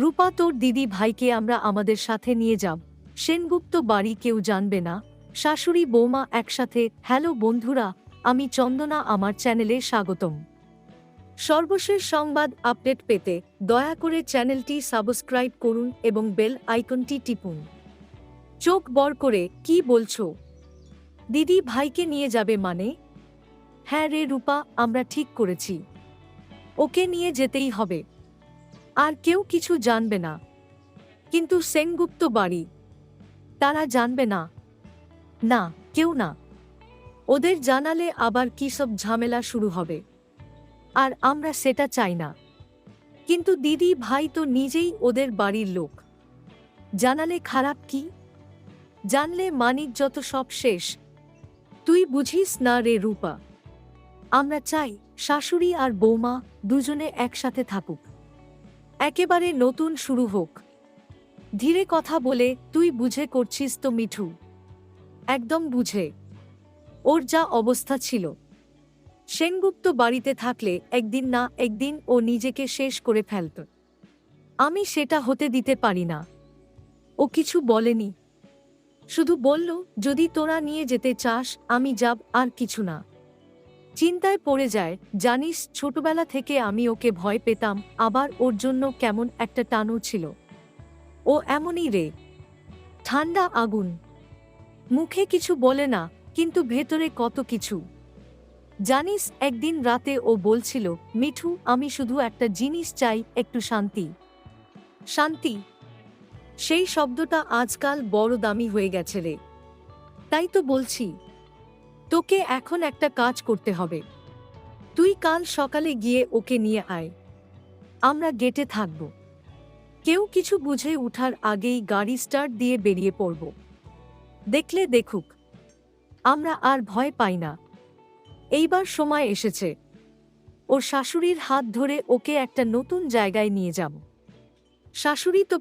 রূপা তোর দিদি ভাইকে আমরা আমাদের সাথে নিয়ে যাব। সেনগুপ্ত বাড়ি কেউ জানবে না। শাশুড়ি, বৌমা একসাথে, হ্যালো বন্ধুরা, আমি চন্দনা, আমার চ্যানেলে স্বাগতম। সর্বশেষ সংবাদ আপডেট পেতে দয়া করে চ্যানেলটি সাবস্ক্রাইব করুন এবং বেল আইকনটি টিপুন। চোখ বর করে, কি বলছো? দিদি ভাইকে নিয়ে যাবে মানে? হ্যাঁ রে রূপা, আমরা ঠিক করেছি। ওকে নিয়ে যেতেই হবে। আর কেউ কিছু জানবে না। কিন্তু সেনগুপ্ত বাড়ি তারা জানবে না। না, কেউ না। ওদের জানালে আবার কি সব ঝামেলা শুরু হবে। আর আমরা সেটা চাই না। কিন্তু দিদি ভাই তো নিজেই ওদের বাড়ির লোক। জানালে খারাপ কি? জানলে মানিক যত সব শেষ। তুই বুঝিস না রে রূপা। আমরা চাই শাশুড়ি আর বৌমা দুজনে একসাথে থাকুক। একেবারে নতুন শুরু হোক। ধীরে কথা বলে, তুই বুঝে করছিস তো মিঠু। একদম বুঝে। ওর যা অবস্থা ছিল। সেনগুপ্ত বাড়িতে থাকলে একদিন না একদিন ও নিজেকে শেষ করে ফেলত। আমি সেটা হতে দিতে পারি না। ও কিছু বলেনি। শুধু বলল, যদি তোরা নিয়ে যেতে চাস, আমি যাব, আর কিছু না। চিন্তায় পড়ে যায়, জানিস, ছোটবেলা থেকে আমি ওকে ভয় পেতাম, আবার ওর জন্য কেমন একটা টানও ছিল। ও এমনই রে। ঠান্ডা আগুন। মুখে কিছু বলে না, কিন্তু ভেতরে কত কিছু। জানিস, একদিন রাতে ও বলছিল, মিঠু, আমি শুধু একটা জিনিস চাই, একটু শান্তি। শান্তি। সেই শব্দটা আজকাল বড় দামি হয়ে গেছে রে। তাই তো বলছি। তোকে এখন একটা কাজ করতে হবে। তুই কাল সকালে গিয়ে ওকে নিয়ে আয়। আমরা গেটে থাকব। কেউ কিছু বুঝে উঠার আগেই গাড়ি স্টার্ট দিয়ে বেরিয়ে পড়ব। দেখলে দেখুক, আমরা আর ভয় পাই না। এইবার সময় এসেছে। ওর শাশুড়ির হাত ধরে ওকে একটা নতুন জায়গায় নিয়ে যাব। শাশুড়ি তো